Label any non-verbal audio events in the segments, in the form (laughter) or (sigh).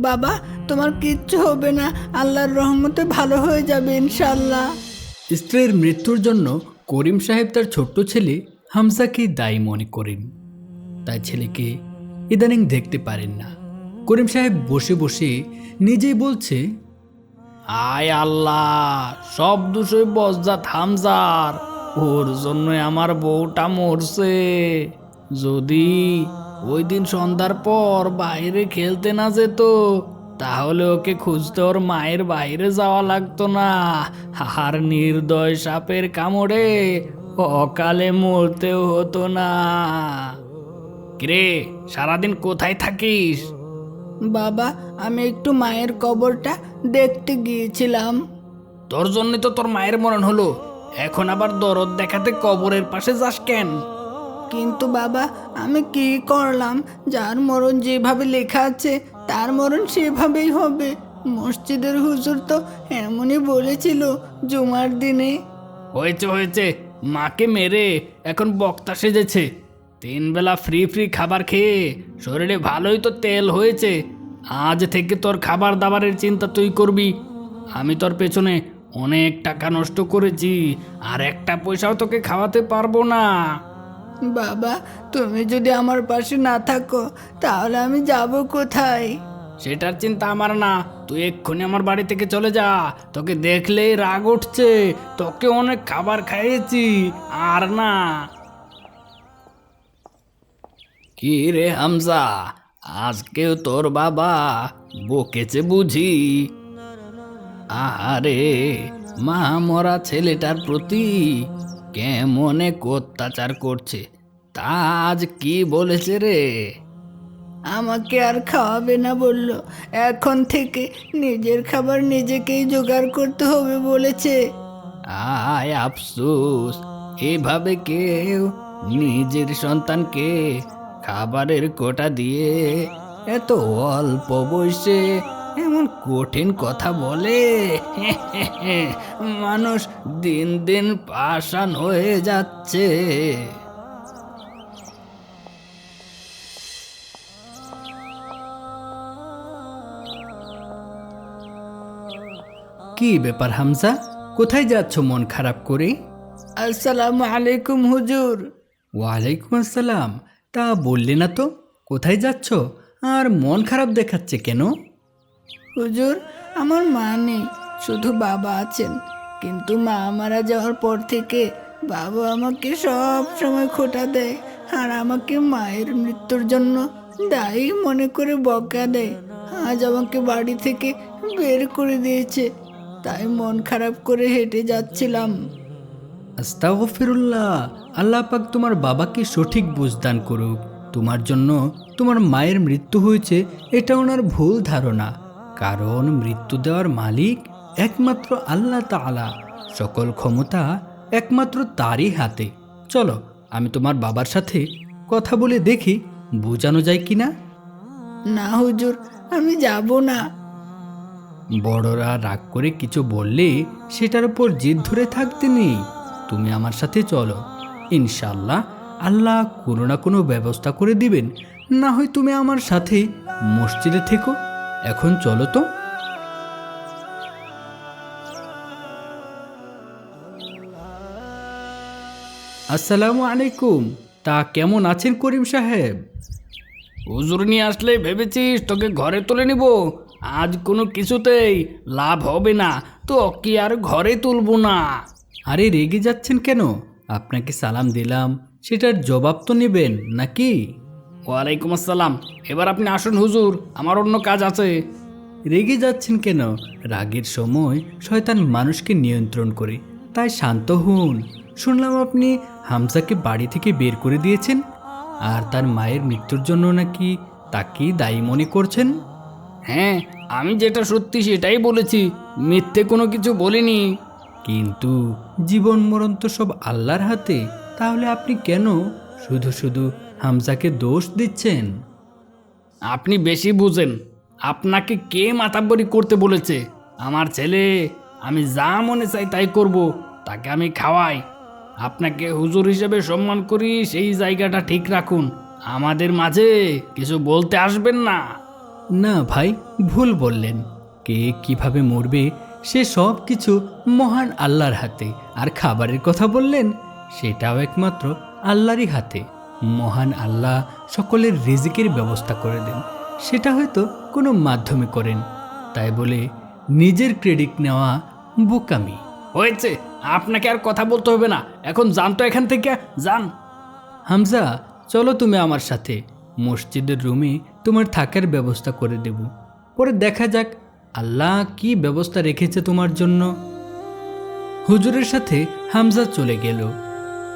বাবা, তোমার কিচ্ছু হবে না। আল্লাহর রহমতে ভালো হয়ে যাবে ইনশাল্লাহ স্ত্রীর মৃত্যুর জন্য করিম সাহেব তার ছোট্ট ছেলে হামজাকে দায়ী মনে করেন। তাই ছেলেকে ইদানিং দেখতে পারেন না। করিম সাহেব বসে বসে নিজেই বলছে, আয় আল্লাহ, সব দোষই বজ্জাত হামজার। ওর জন্য আমার বউটা মরছে। যদি ওই দিন সন্ধ্যার পর বাইরে খেলতে না যেত তাহলে ওকে খুঁজতে ওর মায়ের বাইরে যাওয়া লাগতো না। আর নির্দয় সাপের কামড়ে অকালে মরতেও হতো না। কিরে সারাদিন কোথায় থাকিস? বাবা আমি একটু মায়ের কবরটা দেখতে গিয়েছিলাম। তোর জন্য তো তোর মায়ের মরণ হলো। এখন আবার দরদ দেখাতে কবরের পাশে যাস কেন? কিন্তু বাবা, আমি কি করলাম? যার মরণ যেভাবে লেখা আছে, তার মরণ সেভাবেই হবে। মসজিদের হুজুর তো এমনই বলেছিল জুমার দিনে। হয়েছে হয়েছে। মাকে মেরে এখন বক্তা সেজেছে। তিন বেলা ফ্রি ফ্রি খাবার খেয়ে শরীরে ভালোই তো তেল হয়েছে। আজ থেকে তোর খাবার দাবারের চিন্তা তুই করবি। আমি তোর পেছনে অনেক টাকা নষ্ট করেছি, আর একটা পয়সাও তোকে খাওয়াতে পারব না। বাবা, তুমি যদি আমার পাশে না থাকো, তাহলে আমি যাব কোথায়? সেটার চিন্তা আমার না। তুই এক্ষুনি আমার বাড়ি থেকে চলে যা। তোকে দেখলেই রাগ উঠছে। তোকে অনেক খাবার খাইয়েছি। আর না। কি রে হামজা? আজকেও তোর বাবা বকেছে বুঝি? আরে মা মরা ছেলেটার প্রতি কেমন এক অত্যাচার করছে? তা আজ কি বলেছে রে? আমাকে আর খাওয়াবে না বলল। এখন থেকে নিজের খাবার নিজেকেই জোগাড় করতে হবে বলেছে। আয় আফসোস এভাবে কেউ নিজের সন্তানকে খাবারের কোটা দিয়ে এত অল্প বয়সে এমন কঠিন কথা বলে? (laughs) মানুষ দিন দিন পাষাণ হয়ে যাচ্ছে। কি ব্যাপার হামজা? কোথায় যাচ্ছ মন খারাপ করে? আসসালামু আলাইকুম হুজুর। ওয়ালাইকুম আসসালাম। তা বললে না তো কোথায় যাচ্ছ? আর মন খারাপ দেখাচ্ছে কেন? হুজুর, আমার মা নেই, শুধু বাবা আছেন। কিন্তু মা মারা যাওয়ার পর থেকে বাবা আমাকে সব সময় খোটা দেয় আর আমাকে মায়ের মৃত্যুর জন্য দায়ী মনে করে বকা দেয়। আজ আমাকে বাড়ি থেকে বের করে দিয়েছে, তাই মন খারাপ করে হেঁটে যাচ্ছিলাম। আস্তাগফিরুল্লাহ, আল্লাহ পাক তোমার বাবাকে সঠিক বুঝদান করুক। তোমার জন্য তোমার মায়ের মৃত্যু হয়েছে, এটা ওনার ভুল ধারণা। কারণ মৃত্যু দেওয়ার মালিক একমাত্র আল্লাহ তাআলা। সকল ক্ষমতা একমাত্র তারই হাতে। চলো আমি তোমার বাবার সাথে কথা বলে দেখি বোঝানো যায় কি না না হুজুর আমি যাব না। বড়রা রাগ করে কিছু বললে সেটার উপর জিদ ধরে থাকতে নেই। তুমি আমার সাথে চলো। ইনশাল্লাহ আল্লাহ কোনো না কোনো ব্যবস্থা করে দিবেন। না হয় তুমি আমার সাথে মসজিদে থেকো। এখন চলো তো। আসসালামু আলাইকুম। তা কেমন আছেন করিম সাহেব? হুজুর নিয়ে আসলে ভেবেছিস তোকে ঘরে তুলে নিব। আজ কোনো কিছুতেই লাভ হবে না তো কি আর ঘরে তুলবো না। আরে রেগে যাচ্ছেন কেন? আপনাকে সালাম দিলাম সেটার জবাব তো নেবেন নাকি? ওয়ালাইকুম আসসালাম। এবার আপনি আসুন হুজুর আমার অন্য কাজ আছে। রেগে যাচ্ছেন কেন? রাগের সময় শয়তান মানুষকে নিয়ন্ত্রণ করে তাই শান্ত হন। শুনলাম আপনি হামজাকে বাড়ি থেকে বের করে দিয়েছেন আর তার মায়ের মৃত্যুর জন্য নাকি তাকেই দায়ী মনে করছেন? হ্যাঁ আমি যেটা সত্যি সেটাই বলেছি মিথ্যে কোনো কিছু বলিনি। কিন্তু জীবন মরণ তো সব আল্লাহর হাতে তাহলে আপনি কেন শুধু শুধু হামজাকে দোষ দিচ্ছেন? আপনি বেশি বুঝেন। আপনাকে কে মাতাব্বরি করতে বলেছে? আমার ছেলে আমি যা মনে চাই তাই করব তাকে আমি খাওয়াই। আপনাকে হুজুর হিসেবে সম্মান করি সেই জায়গাটা ঠিক রাখুন। আমাদের মাঝে কিছু বলতে আসবেন না। না ভাই ভুল বললেন। কে কীভাবে মরবে সে সব কিছু মহান আল্লাহর হাতে। আর খাবারের কথা বললেন সেটাও একমাত্র আল্লাহরই হাতে। মহান আল্লাহ সকলের রিজিকের ব্যবস্থা করে দেন। সেটা হয়তো কোনো মাধ্যমে করেন। তাই বলে নিজের ক্রেডিট নেওয়া বোকামি। হয়েছে আপনাকে আর কথা বলতে হবে না। এখন যান তো এখান থেকে যান। হামজা চলো তুমি আমার সাথে। মসজিদের রুমে তোমার থাকার ব্যবস্থা করে দেব। পরে দেখা যাক আল্লাহ কি ব্যবস্থা রেখেছে তোমার জন্য। হুজুরের সাথে হামজা চলে গেল।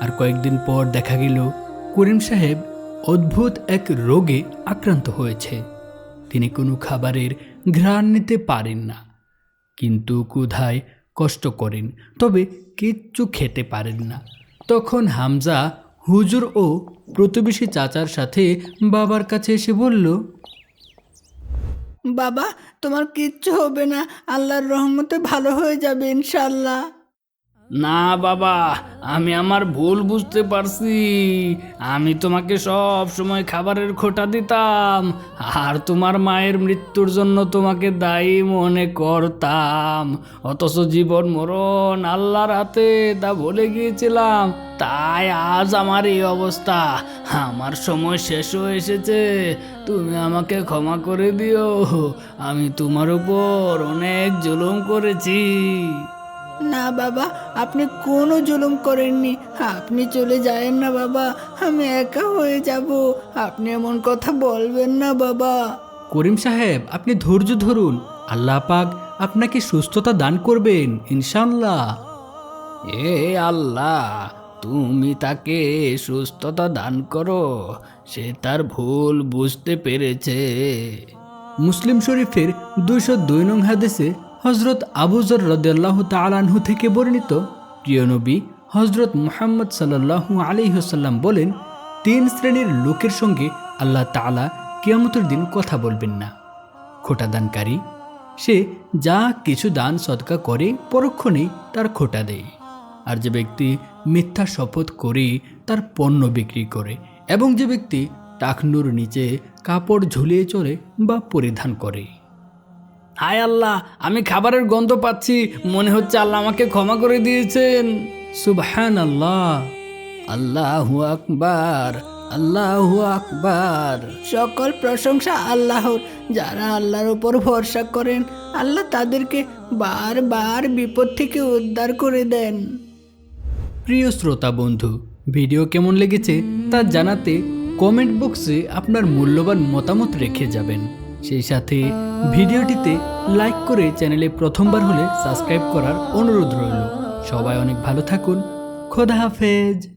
আর কয়েকদিন পর দেখা গেল করিম সাহেব অদ্ভুত এক রোগে আক্রান্ত হয়েছে। তিনি কোনো খাবারের ঘ্রাণ নিতে পারেন না, কিন্তু ক্ষুধায় কষ্ট করেন, তবে কিচ্ছু খেতে পারেন না। তখন হামজা হুজুর ও প্রতিবেশী চাচার সাথে বাবার কাছে এসে বলল, বাবা, তোমার কিচ্ছু হবে না, আল্লাহর রহমতে ভালো হয়ে যাবে ইনশাল্লাহ না বাবা, আমি আমার ভুল বুঝতে পারছি। আমি তোমাকে সব সময় খাবারের খোটা দিতাম, আর তোমার মায়ের মৃত্যুর জন্য তোমাকে দায়ী মনে করতাম। অথচ জীবন মরণ আল্লাহর হাতে তা ভুলে গিয়েছিলাম, তাই আজ আমার এই অবস্থা। আমার সময় শেষ হয়ে এসেছে, তুমি আমাকে ক্ষমা করে দিও, আমি তোমার উপর অনেক জুলুম করেছি। না বাবা আপনি কোনো জুলুম করেননি। আপনি চলে যায়েন না বাবা আমি একা হয়ে যাব। আপনি এমন কথা বলবেন না বাবা। করিম সাহেব আপনি ধৈর্য ধরুন। আল্লাহ পাক আপনাকে সুস্থতা দান করবেন ইনশাল্লাহ এ আল্লাহ তুমি তাকে সুস্থতা দান করো সে তার ভুল বুঝতে পেরেছে। মুসলিম শরীফের দুইশো দুই নং হাদিসে হজরত আবুজর রদাল্লাহ তালানহু থেকে বর্ণিত প্রিয়নবী হজরত মুহাম্মদ সাল্লাল্লাহু আলিহাসাল্লাম বলেন, তিন শ্রেণির লোকের সঙ্গে আল্লাহ তাআলা কিয়ামতের দিন কথা বলবেন না। খোটা দানকারী, সে যা কিছু দান সদকা করে পরক্ষণেই তার খোটা দেয়। আর যে ব্যক্তি মিথ্যা শপথ করে, তার পণ্য বিক্রি করে, এবং যে ব্যক্তি টাকনুর নিচে কাপড় ঝুলিয়ে চলে বা পরিধান করে। হায় আল্লাহ আমি খাবারের গন্ধ পাচ্ছি। মনে হচ্ছে আল্লাহ আমাকে ক্ষমা করে দিয়েছেন। সুবহান আল্লাহ আল্লাহু আকবার আল্লাহ আকবার। সকল প্রশংসা আল্লাহর। যারা আল্লাহর উপর ভরসা করেন আল্লাহ তাদেরকে বারবার বিপদ থেকে উদ্ধার করে দেন। প্রিয় শ্রোতা বন্ধু ভিডিও কেমন লেগেছে তা জানাতে কমেন্ট বক্সে আপনার মূল্যবান মতামত রেখে যাবেন। সেই সাথে ভিডিওটিতে লাইক করে চ্যানেলে প্রথমবার হলে সাবস্ক্রাইব করার অনুরোধ রইল। সবাই অনেক ভালো থাকুন। খোদা হাফেজ।